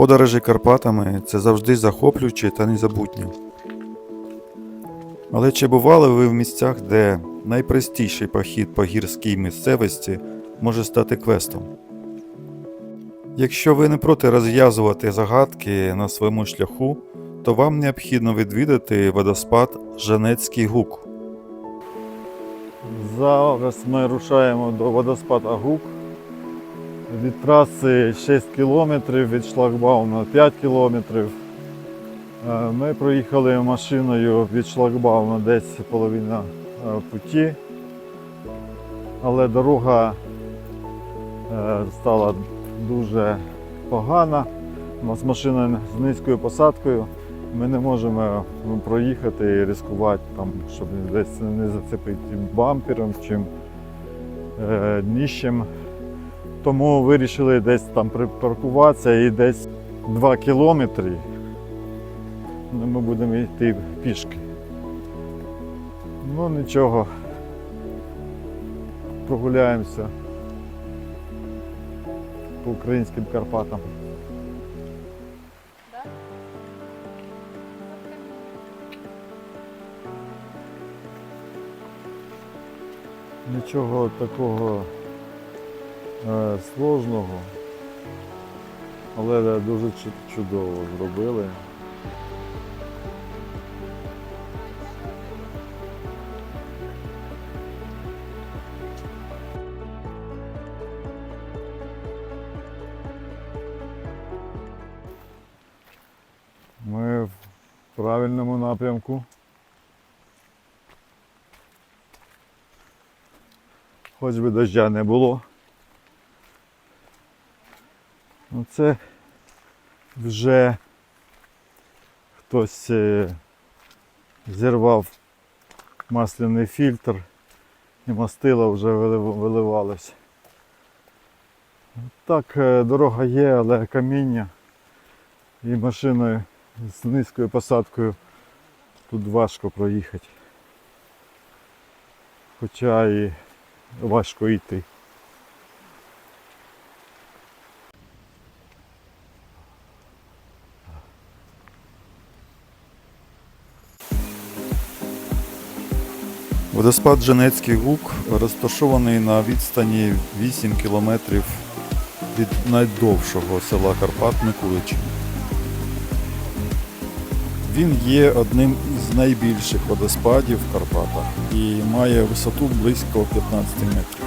Подорожі Карпатами це завжди захоплююче та незабутнє. Але чи бували ви в місцях, де найпростіший похід по гірській місцевості може стати квестом? Якщо ви не проти розв'язувати загадки на своєму шляху, то вам необхідно відвідати водоспад Жанецький гук. Зараз ми рушаємо до водоспад Агук. Від траси 6 кілометрів, від шлагбауна 5 кілометрів. Е, Ми проїхали машиною від шлагбауна десь половина е, путі, але дорога е, стала дуже погана. У нас машина з низькою посадкою. Ми не можемо ну, проїхати і ризикувати, там, щоб десь не зацепити бампером чи е, дніщем. Тому вирішили десь там припаркуватися і десь 2 кілометри ну, ми будемо йти пішки. Ну нічого. Прогуляємося по українським Карпатам. Нічого такого сложного, але дуже чудово зробили. Ми в правильному напрямку. Хоч би дождя не було. Ну це вже хтось е, зірвав масляний фільтр і мастило вже вилив- виливалось. Так, е, дорога є, але каміння і машиною з низькою посадкою тут важко проїхати. Хоча і важко йти. Водоспад Женецький гук розташований на відстані 8 кілометрів від найдовшого села Карпат Микуличини. Він є одним із найбільших водоспадів в Карпатах і має висоту близько 15 метрів.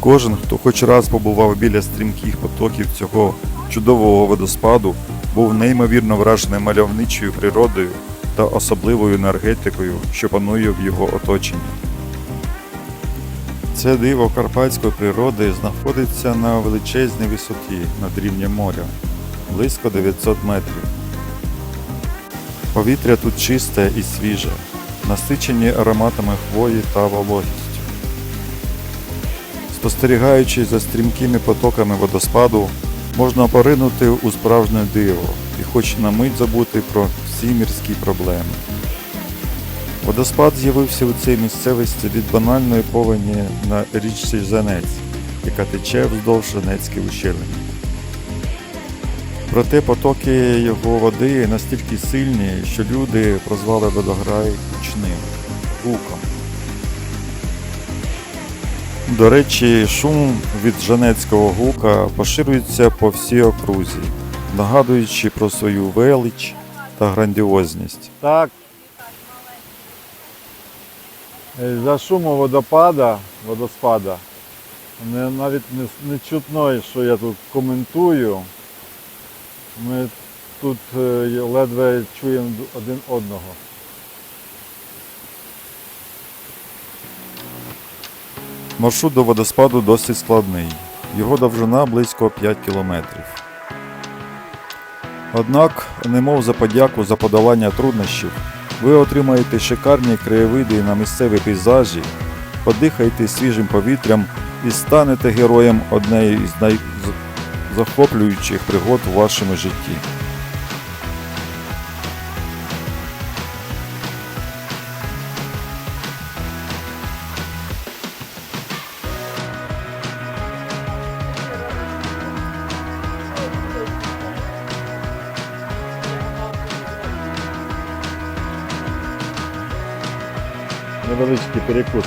Кожен, хто хоч раз побував біля стрімких потоків цього чудового водоспаду, був неймовірно вражений мальовничою природою та особливою енергетикою, що панує в його оточенні. Це диво карпатської природи знаходиться на величезній висоті над рівнем моря, близько 900 метрів. Повітря тут чисте і свіже, насичені ароматами хвої та вологістю. Спостерігаючи за стрімкими потоками водоспаду, можна поринути у справжнє диво і хоч на мить забути про всі мірські проблеми. Водоспад з'явився у цій місцевості від банальної повені на річці Женець, яка тече вздовж Женецької ущелини. Проте потоки його води настільки сильні, що люди прозвали водограй гучним гуком. До речі, шум від Жанецького гука поширюється по всій окрузі, нагадуючи про свою велич та грандіозність. Так. За шуму водопада, водоспада, не, навіть не, не чутно, що я тут коментую. Ми тут е, ледве чуємо один одного. Маршрут до водоспаду досить складний. Його довжина близько 5 кілометрів. Однак, немов за подяку за подолання труднощів, ви отримаєте шикарні краєвиди на місцеві пейзажі, подихаєте свіжим повітрям і станете героєм однієї з найзахоплюючих пригод у вашому житті. Невеличкий перекус.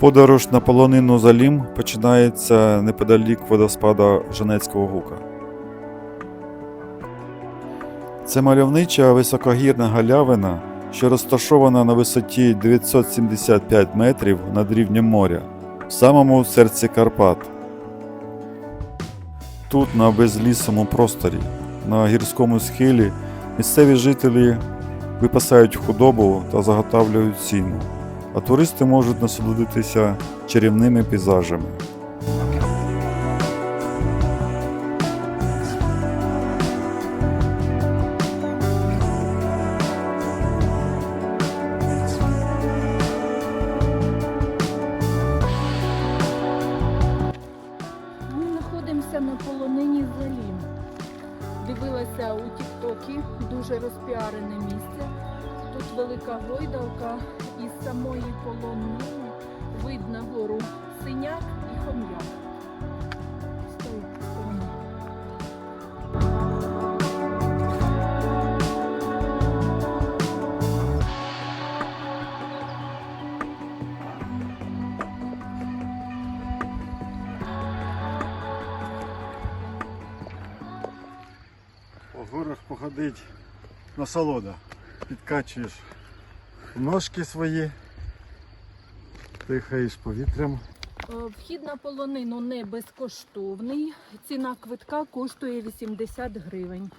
Подорож на полонину Залім починається неподалік водоспада Женецького гука. Це мальовнича високогірна галявина, що розташована на висоті 975 метрів над рівнем моря, в самому серці Карпат. Тут, на безлісому просторі, на гірському схилі, місцеві жителі випасають худобу та заготавлюють сіно а туристи можуть насолодитися чарівними пейзажами. На полонині Залім. Дивилася у Тіктокі, дуже розпіарене місце. Тут велика гойдалка, самої полонини видно гору синяк і хом'як. По горах походить насолода. Підкачуєш ножки свої, дихаєш повітрям. Е, Вхід на полонину не безкоштовний. Ціна квитка коштує 80 гривень.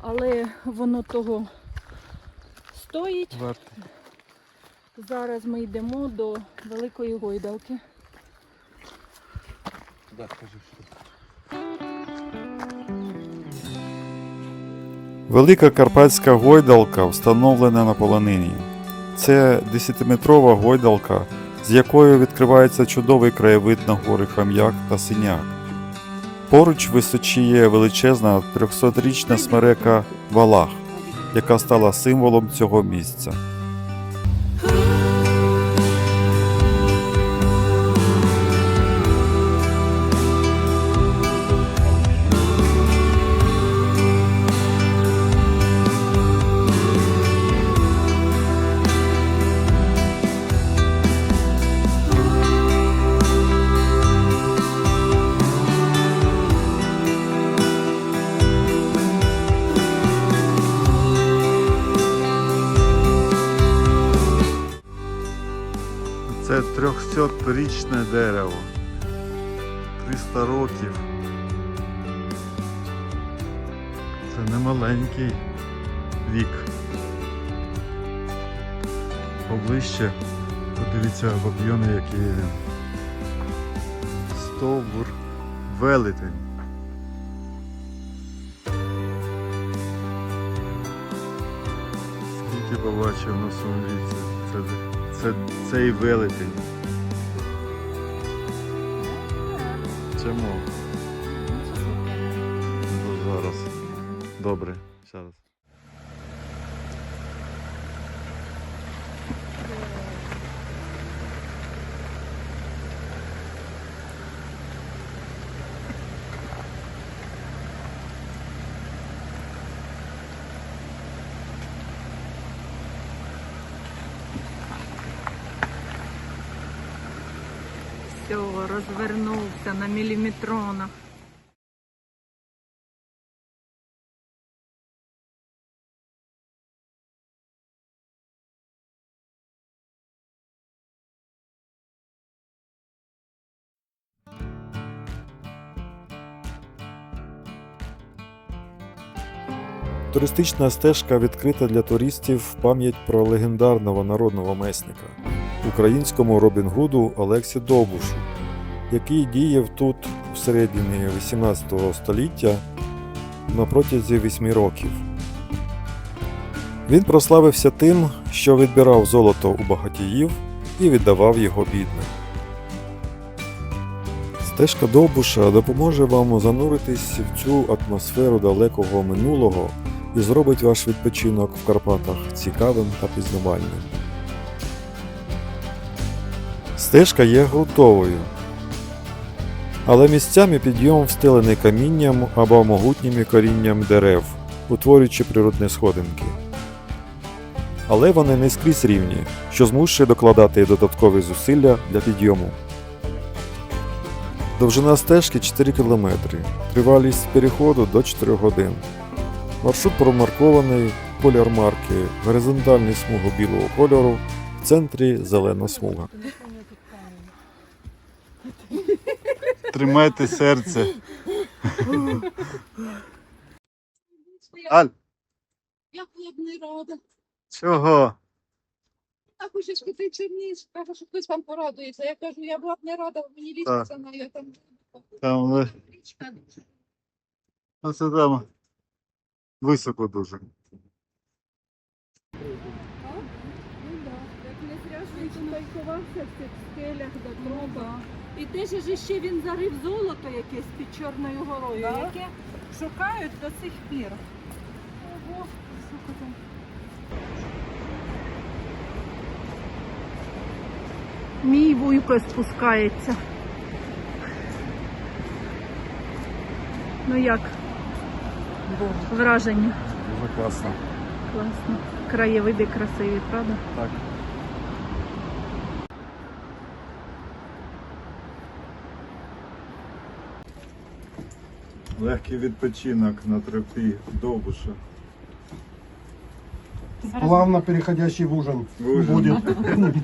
Але воно того стоїть. Зараз ми йдемо до великої гойдалки. Велика карпатська гойдалка встановлена на полонині. Це 10-метрова гойдалка, з якою відкривається чудовий краєвид на гори Хам'як та Синяк. Поруч височіє величезна 300-річна смерека Валах, яка стала символом цього місця. Це 300-річне дерево. 300 років. Це не маленький вік. Поближче подивіться в об'ємі, який він. Стовбур велетень. Скільки побачив на своєму віці. Це, це цей велетень. Чому? Ну, зараз. Добре, зараз. Все, розвернувся на міліметронах. Туристична стежка відкрита для туристів в пам'ять про легендарного народного месника, українському Робін Гуду Олексі Довбушу, який діяв тут в середині 18 століття на протязі 8 років. Він прославився тим, що відбирав золото у багатіїв і віддавав його бідним. Стежка Довбуша допоможе вам зануритись в цю атмосферу далекого минулого і зробить ваш відпочинок в Карпатах цікавим та пізнавальним. Стежка є ґрунтовою, але місцями підйом встелений камінням або могутніми корінням дерев, утворюючи природні сходинки. Але вони не скрізь рівні, що змушує докладати додаткові зусилля для підйому. Довжина стежки 4 км, тривалість переходу до 4 годин. Маршрут промаркований, колір марки, горизонтальний смугу білого кольору, в центрі зелена смуга. Тримайте серце. Аль, Я була б не рада. чого? А хочеш піти черніш, каже, що хтось вам порадується. Я кажу, я була б не рада, мені Так. на я там. Річка. оце там високо дуже. Ну так, як не зря ж хайкувався в цих скелях до троба. І теж же ще він зарив золото якесь під Чорною горою, Да? яке шукають до сих пір. Ого, сука там. Мій вуйко спускається. Ну як? Враження. Дуже класно. Класно. Краєвиди красиві, правда? Так. Легкий відпочинок на тропі Довбуша. Плавно переходящий в ужин В ужин. будет.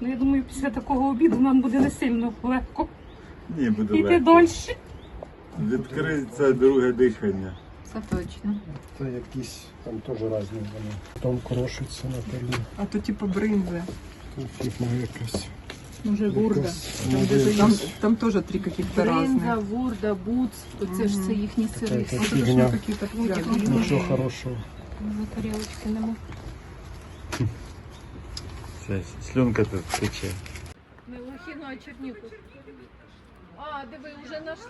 Ну, я думаю, після такого обіду нам буде не сильно легко Ні, буде йти легко. далі. Відкриється друге дихання. Це точно. Це якісь там теж різні вони. Там крошиться на перлі. А то типу бринзи. Фігма якась. Може гурда. Якась, Там, може, де якась Там, там теж три каких-то Бринза, різних. вурда, буц. Оце ж це їхні сири. Какая-то А то фігня. що такі так Нічого хорошого. На тарілочці нема. Це слюнка тут тече. Ми лохіну, а черніку. А, диви, вже знайшла.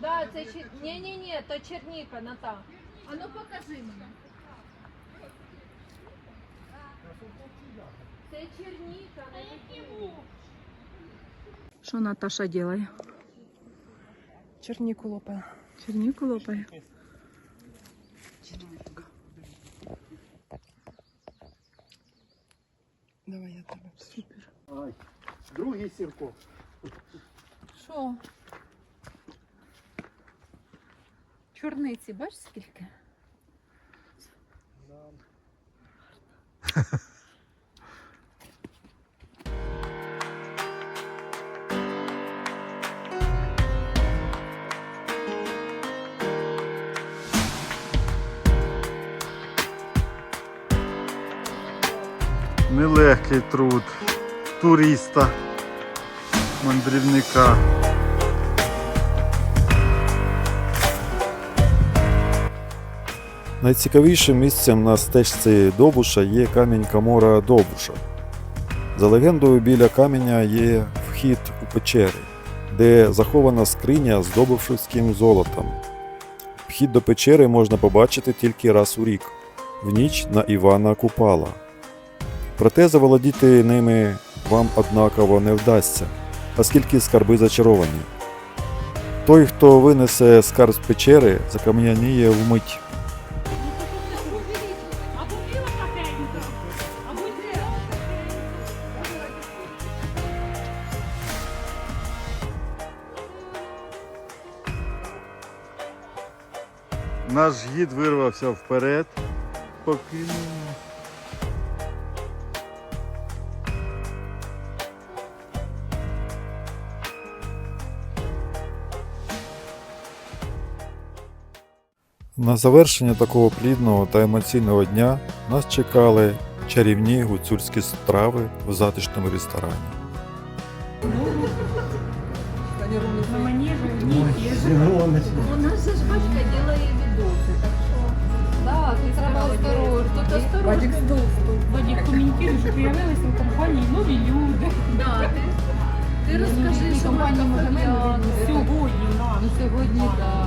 Да, це чер... Ні, ні, ні, то черніка, Ната. А ну покажи мені. Це черніка, не Що Наташа робить? Черніку лопає. Черніку лопає. Давай я тебе. Супер. Другий сірко. Що? Чорниці, бач скільки? Нелегкий труд туриста, мандрівника. Найцікавішим місцем на стежці Довбуша є камінь Камора Довбуша. За легендою, біля каменя є вхід у печери, де захована скриня з добушівським золотом. Вхід до печери можна побачити тільки раз у рік, в ніч на Івана Купала. Проте заволодіти ними вам однаково не вдасться, оскільки скарби зачаровані. Той, хто винесе скарб з печери, закам'яніє вмить. Наш гід вирвався вперед. Покинув. На завершення такого плідного та емоційного дня нас чекали чарівні гуцульські страви в затишному ресторані. на У нас же ділає відоси, так що. Да, осторожно. Тут осторожно. Вадік коментує, що появилися в компанії нові люди. Да, ти Ти розкажи, що пані Магомедова Сьогодні нам. Ну, сьогодні, так.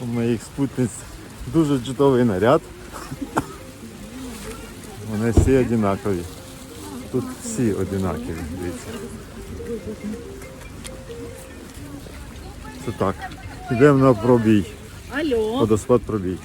У моїх спутниць дуже чудовий наряд. Вони всі однакові. Тут всі однакові, дивіться. Це так. Йдемо на пробій. Алло. Водоспад пробій.